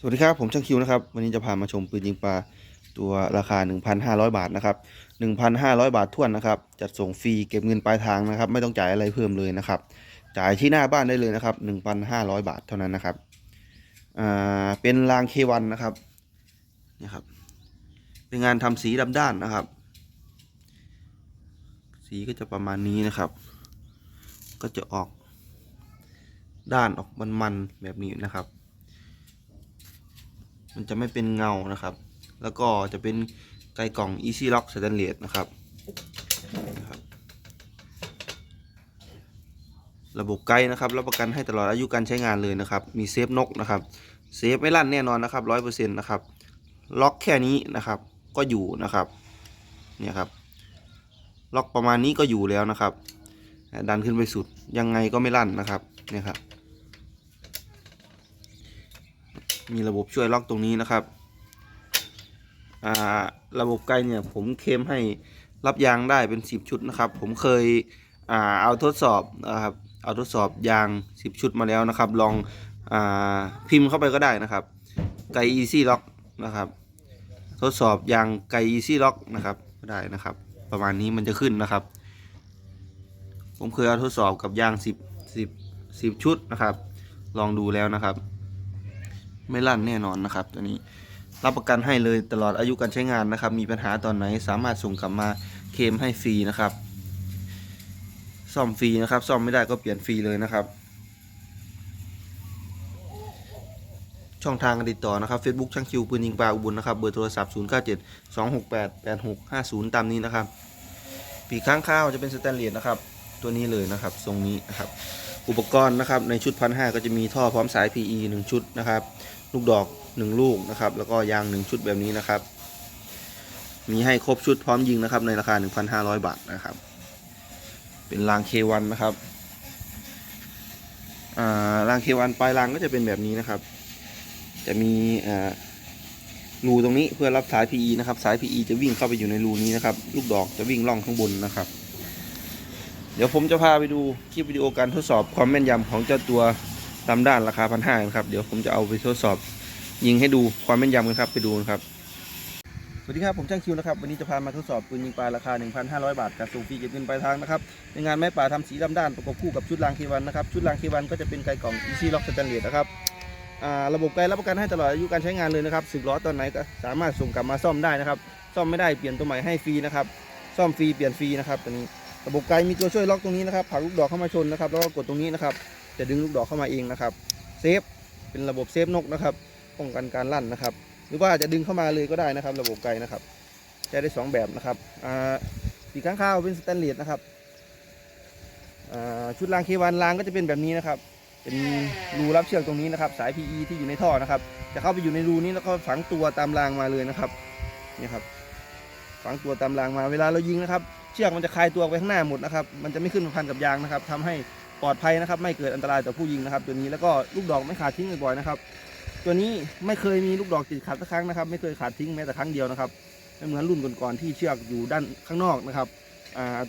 สวัสดีครับ ผมช่างคิวนะครับ วันนี้จะพามาชมปืนยิงปลาตัวราคา 1,500 บาทนะครับ 1,500 บาทท้วนนะครับ จัดส่งฟรีเก็บเงินปลายทางนะครับ ไม่ต้องจ่ายอะไรเพิ่มเลยนะครับ จ่ายที่หน้าบ้านได้เลยนะครับ 1,500 บาทเท่านั้นนะครับอ่าเป็นรางเควันนะครับนี่ครับ เป็นงานทำสีดำด้านนะครับ สีก็จะประมาณนี้นะครับ ก็จะออกด้านออกมันๆแบบนี้นะครับ มันจะไม่เป็นเงานะครับ แล้วก็จะเป็นไกกล่อง Easy Lock Stainless นะครับนะครับระบบไกด์นะครับรับประกันให้ตลอดอายุการใช้งานเลยนะครับ มีเซฟนกนะครับเซฟไม่ลั่นแน่นอนนะครับร้อยเปอร์เซ็นต์นะครับล็อกแค่นี้นะครับ ก็อยู่นะครับเนี่ยครับ ล็อกประมาณนี้ก็อยู่แล้วนะครับ ดันขึ้นไปสุดยังไงก็ไม่ลั่นนะครับเนี่ยครับ มีระบบช่วยล็อกตรงนี้นะครับอ่าระบบไกลเนี่ยผมเคลมให้รับยางได้เป็น 10 ชุดนะครับ ผมเคยอ่าเอาทดสอบนะครับเอาทดสอบยาง 10 ชุดมาแล้วนะครับ ลองอ่าพิมพ์เข้าไปก็ได้นะครับ ไก Easy Lock นะครับ ทดสอบยางไก Easy Lock นะครับก็ได้นะครับ ประมาณนี้มันจะขึ้นนะครับ ผมเคยเอาทดสอบกับยาง 10 10 10 ชุดนะครับ ลองดูแล้วนะครับ ไม่ลั่นแน่นอนนะครับ ตัวนี้รับประกันให้เลยตลอดอายุการใช้งานนะครับ มีปัญหาตอนไหนสามารถส่งกลับมาเคลมให้ฟรีนะครับ ซ่อมฟรีนะครับ ซ่อมไม่ได้ก็เปลี่ยนฟรีเลยนะครับ ช่องทางการติดต่อนะครับ Facebook ช่างคิวปืนยิงปลาอุบลนะครับ เบอร์โทรศัพท์ 0 9 7 2 6 8 8 6 5 0 ตามนี้นะครับ ปีกข้างข้าวจะเป็นสแตนเลสนะครับ ตัวนี้เลยนะครับ ทรงนี้นะครับ อุปกรณ์นะครับ ในชุดพันห้าก็จะมีท่อพร้อมสาย PE 1 ชุดนะครับ ลูกดอก 1 ลูกนะครับ แล้วก็ยาง 1 ชุดแบบนี้นะครับ มีให้ครบชุดพร้อมยิงนะครับ ในราคา 1,500 บาทนะครับ เป็นราง K1 นนะครับอ่าราง K1 ปลายรางก็จะเป็นแบบนี้นะครับ จะมีอ่ารูตรงนี้เพื่อรับสาย PE นะครับ สาย PE จะวิ่งเข้าไปอยู่ในรูนี้นะครับ ลูกดอกจะวิ่งล่องข้างบนนะครับ เดี๋ยวผมจะพาไปดูคลิปวิดีโอการทดสอบความแม่นยำของเจ้าตัว ตามด้านราคาพันห้าครับ เดี๋ยวผมจะเอาไปทดสอบ ยิงให้ดูความแม่นยำกันครับ ไปดูนครับ สวัสดีครับ ผมช่างคิวนะครับ วันนี้จะพามาทดสอบปืนยิงปลาราคา 1,500 บาทกับส่งฟรีเก็บเงินปลายทางนะครับ ในงานแม่ป่าทำสีดำด้านประกบคู่กับชุดรางเควันนะครับ ชุดรางเควันก็จะเป็นไกกล่อง Easy Lock Stainless นะครับอ่าระบบไกรับประกันให้ตลอดอายุการใช้งานเลยนะครับสึกล้อตอนไหนก็สามารถส่งกลับมาซ่อมได้นะครับ ซ่อมไม่ได้เปลี่ยนตัวใหม่ให้ฟรีนะครับ ซ่อมฟรีเปลี่ยนฟรีนะครับตัวนี้ ระบบไกลมีตัวช่วยล็อกตรงนี้นะครับผักลูกดอกเข้ามาชนนะครับ แล้วก็กดตรงนี้นะครับ จะดึงลูกดอกเข้ามาเองนะครับเซฟเป็นระบบเซฟนกนะครับป้องกันการลั่นนะครับ หรือว่าจะดึงเข้ามาเลยก็ได้นะครับ ระบบไกลนะครับใช้ได้สองแบบนะครับอ่าปีกข้างข้าวเป็นสแตนเลสนะครับอ่าชุดรางเควันรางก็จะเป็นแบบนี้นะครับ เป็นรูรับเชือกตรงนี้นะครับ สาย PE ที่อยู่ในท่อนะครับ จะเข้าไปอยู่ในรูนี้แล้วก็ฝังตัวตามรางมาเลยนะครับนี่ครับฝังตัวตามรางมาเวลาเรายิงนะครับ เชือกมันจะคลายตัวไปข้างหน้าหมดนะครับ มันจะไม่ขึ้นมาพันกับยางนะครับทำให้ ปลอดภัยนะครับ ไม่เกิดอันตรายต่อผู้ยิงนะครับ ตัวนี้แล้วก็ลูกดอกไม่ขาดทิ้งบ่อยๆนะครับ ตัวนี้ไม่เคยมีลูกดอกติดขัดสักครั้งนะครับ ไม่เคยขาดทิ้งแม้แต่ครั้งเดียวนะครับไม่เหมือนรุ่นก่อนๆที่เชือกอยู่ด้านข้างนอกนะครับ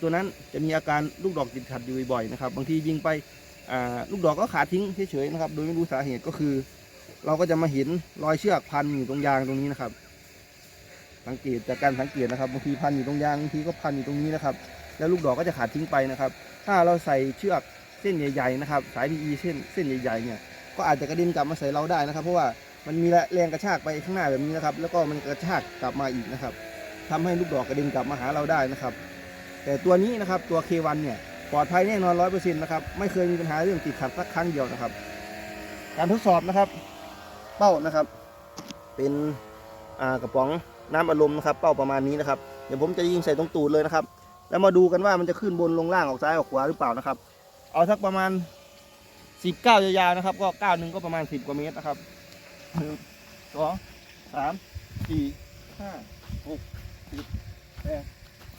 ตัวนั้นจะมีอาการลูกดอกติดขัดอยู่บ่อยๆนะครับ บางทียิงไปลูกดอกก็ขาดทิ้งเฉยๆนะครับ โดยไม่รู้สาเหตุก็คือ เราก็จะมาเห็นรอยเชือกพันอยู่ตรงยางตรงนี้นะครับ สังเกตจากการสังเกตนะครับบางทีพันอยู่ตรงยางบางทีก็พันอยู่ตรงนี้นะครับ แล้วลูกดอกก็จะขาดทิ้งไปนะครับ ถ้าเราใส่เชือก เส้นใหญ่ๆนะครับสาย PE เส้นเส้นใหญ่ๆเนี่ยก็อาจจะกระเด็นกลับมาใส่เราได้นะครับ เพราะว่ามันมีแรงกระชากไปข้างหน้าแบบนี้นะครับ แล้วก็มันกระชากกลับมาอีกนะครับทำให้ลูกดอกกระเด็นกลับมาหาเราได้นะครับ แต่ตัวนี้นะครับตัว K1 เนี่ยปลอดภัยแน่นอนร้อยเปอร์เซ็นต์นะครับไม่เคยมีปัญหาเรื่องติดขัดสักครั้งเดียวนะครับ การทดสอบนะครับ เป้านะครับ เป็นกระป๋องน้ำอารมณ์นะครับ เป้าประมาณนี้นะครับเดี๋ยวผมจะยิงใส่ตรงตูดเลยนะครับ แล้วมาดูกันว่ามันจะขึ้นบนลงล่างออกซ้ายออกขวาหรือเปล่านะครับ เอาสักประมาณสิบเก้ายาวๆนะครับ ก็เก้าหนึ่งก็ประมาณสิบกว่าเมตรนะครับหนึ่งสองสามสี่ห้าหกเจ็ดแปด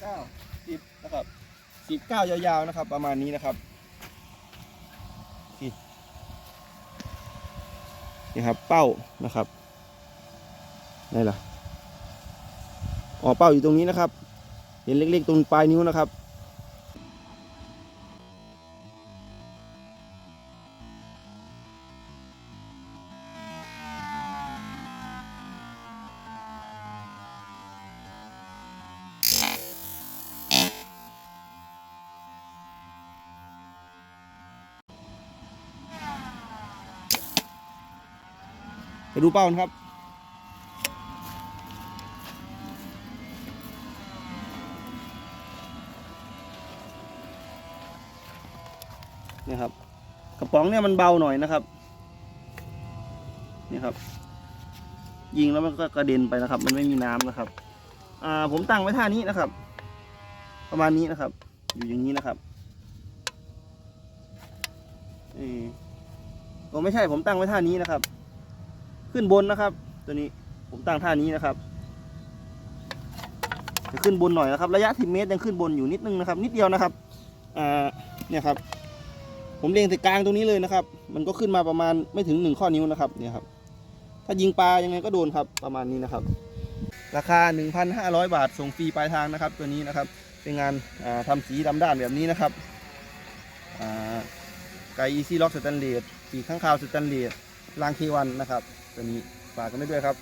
เก้าสิบนะครับสิบเก้ายาวๆนะครับ ประมาณนี้นะครับนี่ครับเป้านะครับนี่ล่ะอ๋อเป้าอยู่ตรงนี้นะครับ เห็นเล็กๆตรงปลายนิ้วนะครับ ไปดูเป้ากันครับ นี่ครับ กระป๋องเนี่ยมันเบาหน่อยนะครับ นี่ครับ ยิงแล้วมันก็กระเด็นไปนะครับ มันไม่มีน้ำนะครับ อ่า ผมตั้งไว้ท่านี้นะครับ ประมาณนี้นะครับ อยู่อย่างนี้นะครับเออโอ้ไม่ใช่ผมตั้งไว้ท่านี้นะครับ ขึ้นบนนะครับ ตัวนี้ผมตั้งท่านี้นะครับจะขึ้นบนหน่อยนะครับ ระยะ 10 เมตรยังขึ้นบนอยู่นิดนึงนะครับ นิดเดียวนะครับอ่าเนี่ยครับ ผมเล็งแต่กลางตรงนี้เลยนะครับ มันก็ขึ้นมาประมาณไม่ถึงหนึ่งข้อนิ้วนะครับเนี่ยครับ ถ้ายิงปลายังไงก็โดนครับประมาณนี้นะครับ ราคา 1,500 บาทส่งฟรีปลายทางนะครับ ตัวนี้นะครับเป็นงานาทำสีดำด้านแบบนี้นะครับอ่าไกอีซี่ล็อกสแตนเลสปีข้างคาวสแตนเลส รางเควันนะครับตัวนี้ฝากกันไว้ด้วยครับ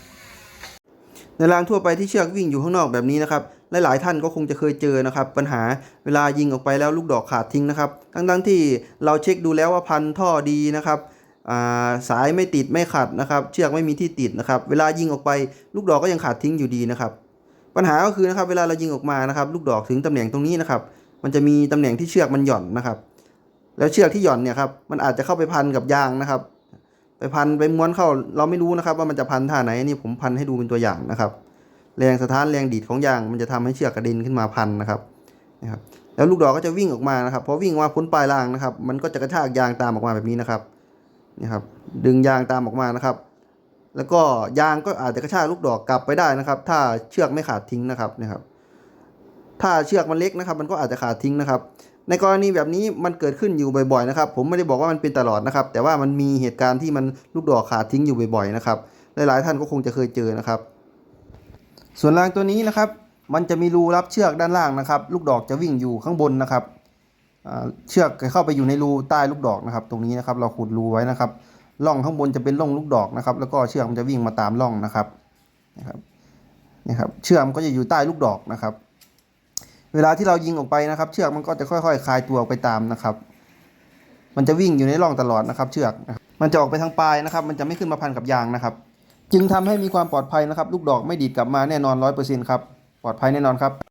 ในรางทั่วไปที่เชือกวิ่งอยู่ข้างนอกแบบนี้นะครับหลายๆท่านก็คงจะเคยเจอนะครับ ปัญหาเวลายิงออกไปแล้วลูกดอกขาดทิ้งนะครับทั้งๆที่เราเช็คดูแล้วว่าพันท่อดีนะครับาสายไม่ติดไม่ขัดนะครับ เชือกไม่มีที่ติดนะครับ เวลายิงออกไปลูกดอกก็ยังขาดทิ้งอยู่ดีนะครับ ปัญหาก็คือนะครับเวลาเรายิงออกมานะครับ ลูกดอกถึงตำแหน่งตรงนี้นะครับ มันจะมีตำแหน่งที่เชือกมันหย่อนนะครับ แล้วเชือกที่หย่อนเนี่ยครับมันอาจจะเข้าไปพันกับยางนะครับ ไปพันไปม้วนเข้าเราไม่รู้นะครับ ว่ามันจะพันท่าไหนนี่ผมพันให้ดูเป็นตัวอย่างนะครับ แรงสะท้านแรงดีดของยางมันจะทำให้เชือกกระเด็นขึ้นมาพันนะครับนะครับ แล้วลูกดอกก็จะวิ่งออกมานะครับพอวิ่งมาพ้นปลายรางนะครับ มันก็จะกระชากยางตามออกมาแบบนี้นะครับนี่ครับ ดึงยางตามออกมานะครับ แล้วก็ยางก็อาจจะกระชากลูกดอกกลับไปได้นะครับ ถ้าเชือกไม่ขาดทิ้งนะครับนะครับ ถ้าเชือกมันเล็กนะครับ มันก็อาจจะขาดทิ้งนะครับ ในกรณีแบบนี้มันเกิดขึ้นอยู่บ่อยๆนะครับ ผมไม่ได้บอกว่ามันเป็นตลอดนะครับ แต่ว่ามันมีเหตุการณ์ที่มันลูกดอกขาดทิ้งอยู่บ่อยๆนะครับ หลายๆท่านก็คงจะเคยเจอนะครับ ส่วนรางตัวนี้นะครับ มันจะมีรูรับเชือกด้านล่างนะครับ ลูกดอกจะวิ่งอยู่ข้างบนนะครับเชือกจะเข้าไปอยู่ในรูใต้ลูกดอกนะครับ ตรงนี้นะครับ เราขุดรูไว้นะครับร่องข้างบนจะเป็นร่องลูกดอกนะครับ แล้วก็เชือกมันจะวิ่งมาตามร่องนะครับนะครับนี่ครับเชือกมันก็จะอยู่ใต้ลูกดอกนะครับ เวลาที่เรายิงออกไปนะครับ เชือกมันก็จะค่อยๆคลายตัวออกไปตามนะครับ มันจะวิ่งอยู่ในร่องตลอดนะครับ เชือก มันจะออกไปทางปลายนะครับ มันจะไม่ขึ้นมาพันกับยางนะครับ จึงทำให้มีความปลอดภัยนะครับ ลูกดอกไม่ดีดกลับมาแน่นอนร้อยเปอร์เซ็นต์ครับ ปลอดภัยแน่นอนครับ